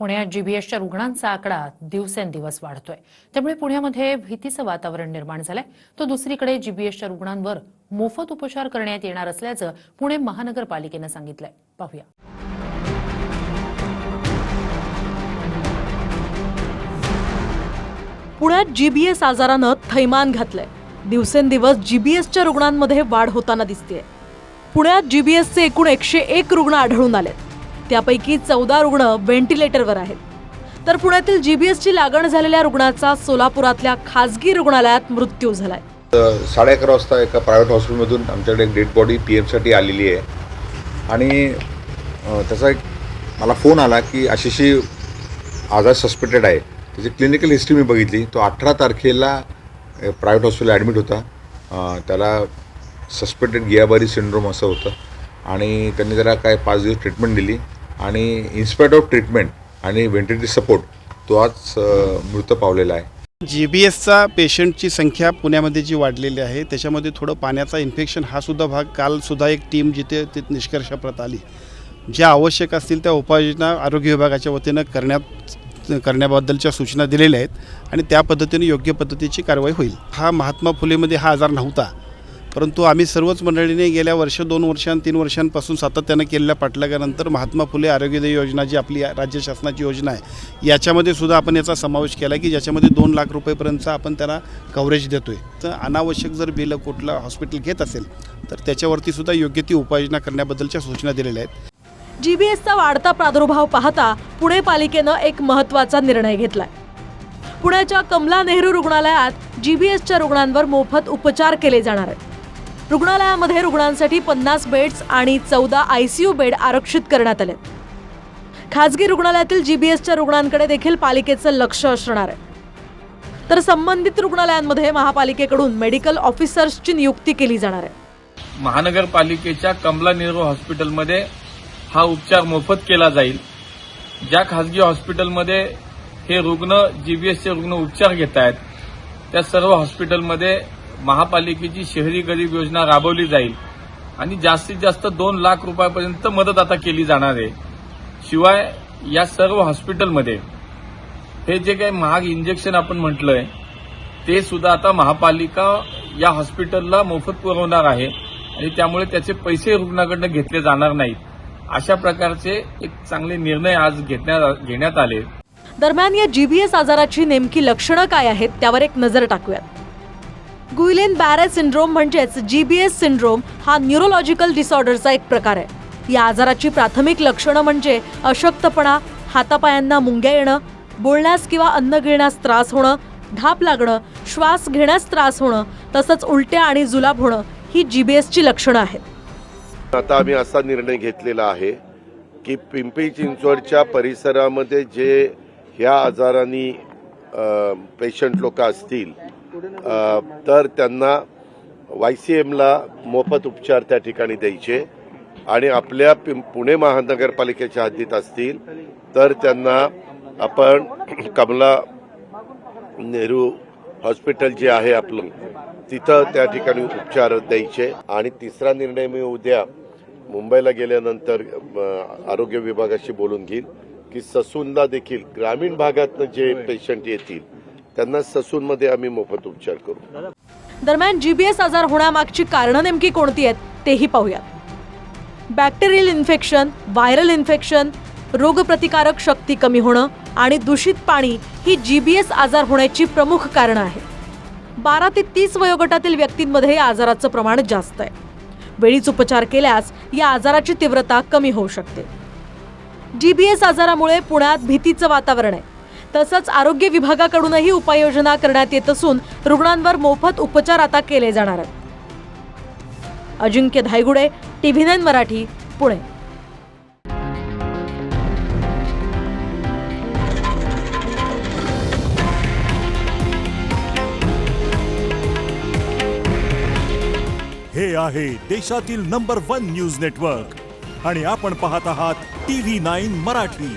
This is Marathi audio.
पुण्यात जीबीएसच्या रुग्णांचा आकडा दिवसेंदिवस वाढतोय. त्यामुळे पुण्यामध्ये भीतीचं वातावरण निर्माण झालंय. तो दुसरीकडे जीबीएसच्या रुग्णांवर मोफत उपचार करण्यात येणार असल्याचं पुणे महानगरपालिकेनं सांगितलंय. पाहूया. पुण्यात जीबीएस आजारानं थैमान घातलंय. दिवसेंदिवस जीबीएसच्या रुग्णांमध्ये वाढ होताना दिसतेय. पुण्यात जीबीएसचे एकूण एकशे एक रुग्ण आढळून आलेत. त्यापैकी चौदा रुग्ण व्हेंटिलेटरवर आहेत. तर पुण्यातील जीबीएसची लागण झालेल्या रुग्णाचा सोलापुरातल्या खासगी रुग्णालयात मृत्यू झालाय. साडे अकरा वाजता एका प्रायव्हेट हॉस्पिटलमधून आमच्याकडे एक डेड बॉडी पी एमसाठी आलेली आहे. आणि त्याचा एक मला फोन आला की अशीशी आजार सस्पेक्टेड आहे. त्याची क्लिनिकल हिस्ट्री मी बघितली. तो अठरा तारखेला प्रायव्हेट हॉस्पिटल ॲडमिट होता. त्याला सस्पेक्टेड गियाबारी सिंड्रोम असं होतं. आणि त्यांनी जरा काय पाच दिवस ट्रीटमेंट दिली. आणि इन्स्पायर्ट ऑफ ट्रीटमेंट आणि व्हेंटिलेटर सपोर्ट तो आज मृत पावलेला आहे. जी बी एसचा पेशंटची संख्या पुण्यामध्ये जी वाढलेली आहे त्याच्यामध्ये थोडं पाण्याचा इन्फेक्शन हा सुद्धा भाग. कालसुद्धा एक टीम जिथे ते निष्कर्षाप्रत आली. ज्या आवश्यक असतील त्या उपाययोजना आरोग्य विभागाच्या वतीनं करण्यात करण्याबद्दलच्या सूचना दिलेल्या आहेत आणि त्या पद्धतीने योग्य पद्धतीची कारवाई होईल. हा महात्मा फुलेमध्ये हा आजार नव्हता. परंतु आम्ही सर्वच मंडळीने गेल्या वर्ष दोन वर्षां तीन वर्षांपासून सातत्यानं केलेल्या पाठलागानंतर महात्मा फुले आरोग्योदय योजना जी आपली राज्य शासनाची योजना आहे याच्यामध्ये सुद्धा आपण याचा समावेश केला की ज्याच्यामध्ये दोन लाख रुपयेपर्यंतचा आपण त्यांना कव्हरेज देतो आहे तर अनावश्यक जर बिलं कुठलं हॉस्पिटल घेत असेल तर त्याच्यावरती सुद्धा योग्य ती उपाययोजना करण्याबद्दलच्या सूचना दिलेल्या आहेत. जीबीएसचा वाढता प्रादुर्भाव पाहता पुणे पालिकेनं एक महत्त्वाचा निर्णय घेतलाय. पुण्याच्या कमला नेहरू रुग्णालयात जीबीएसच्या रुग्णांवर मोफत उपचार केले जाणार आहेत. रुग्णालयामध्ये रुग्णांसाठी पन्नास बेड्स आणि चौदा आयसीयू बेड आरक्षित करण्यात आले खाजगी रुग्णालयातील जीबीएसच्या रुग्णांकडे देखील पालिकेचं लक्ष असणार आहे. तर संबंधित रुग्णालयांमध्ये महापालिकेकडून मेडिकल ऑफिसर्सची नियुक्ती केली जाणार आहे. महानगरपालिकेच्या कमला नेहरू हॉस्पिटलमध्ये हा उपचार मोफत केला जाईल. ज्या खासगी हॉस्पिटलमध्ये हे रुग्ण जीबीएसचे रुग्ण उपचार घेत आहेत त्या सर्व हॉस्पिटलमध्ये महापालिकेची शहरी गरीब योजना राबवली जाईल आणि जास्तीत जास्त दोन लाख रुपयापर्यंत मदत आता केली जाणार आहे. शिवाय या सर्व हॉस्पिटलमध्ये हे जे काही महाग इंजेक्शन आपण म्हटलंय ते सुद्धा आता महापालिका या हॉस्पिटलला मोफत पुरवणार आहे आणि त्यामुळे त्याचे पैसे रुग्णाकडनं घेतले जाणार नाहीत. अशा प्रकारचे एक चांगले निर्णय आज घेण्यात घेण्यात आले. दरम्यान या जीबीएस आजाराची नेमकी लक्षणं काय आहेत त्यावर एक नजर टाकूयात. गुइलेन बॅरे सिंड्रोम म्हणजेच जीबीएस सिंड्रोम हा न्यूरोलॉजिकल डिसऑर्डरचा एक प्रकार आहे. या आजाराची प्राथमिक लक्षणं म्हणजे अशक्तपणा हातापायांना मुंग्या येणं बोलण्यास किंवा अन्न घेण्यास त्रास होणं धाप लागणं श्वास घेण्यास त्रास होणं तसंच उलट्या आणि जुलाब होणं ही जीबीएसची लक्षणं आहेत. आता आम्ही असा निर्णय घेतलेला आहे की पिंपरी चिंचवडच्या परिसरामध्ये जे ह्या आजारांनी पेशंट लोक असतील तर त्यांना वाय सी एमला मोफत उपचार त्या ठिकाणी द्यायचे. आणि आपल्या पुणे महानगरपालिकेच्या हद्दीत असतील तर त्यांना आपण कमला नेहरू हॉस्पिटल जे आहे आपलं तिथं त्या ठिकाणी उपचार द्यायचे. आणि तिसरा निर्णय मी उद्या मुंबईला गेल्यानंतर आरोग्य विभागाशी बोलून घेईन की ससूनला देखील ग्रामीण भागातनं जे पेशंट येतील त्यांना ससूनमध्ये आम्ही मोफत उपचार करू. दरम्यान जीबीएस आजार होण्यामागची कारणं नेमकी कोणती आहेत तेही पाहूयात. बॅक्टेरियल इन्फेक्शन व्हायरल इन्फेक्शन रोगप्रतिकारक शक्ती कमी होणं आणि दूषित पाणी ही जीबीएस आजार होण्याची प्रमुख कारणं आहेत. बारा ते तीस वयोगटातील व्यक्तींमध्ये या आजाराचं प्रमाण जास्त आहे. वेळीच उपचार केल्यास या आजाराची तीव्रता कमी होऊ शकते. जीबीएस आजारामुळे पुण्यात भीतीचं वातावरण आहे. तसंच आरोग्य विभागाकडूनही उपाययोजना करण्यात येत असून रुग्णांवर मोफत उपचार आता केले जाणार आहेत. Ajinkya Dhaygude TV nine Marathi Pune. हे आहे देशातील नंबर वन न्यूज नेटवर्क. आणि आपण पाहत आहात टीव्ही नाईन मराठी.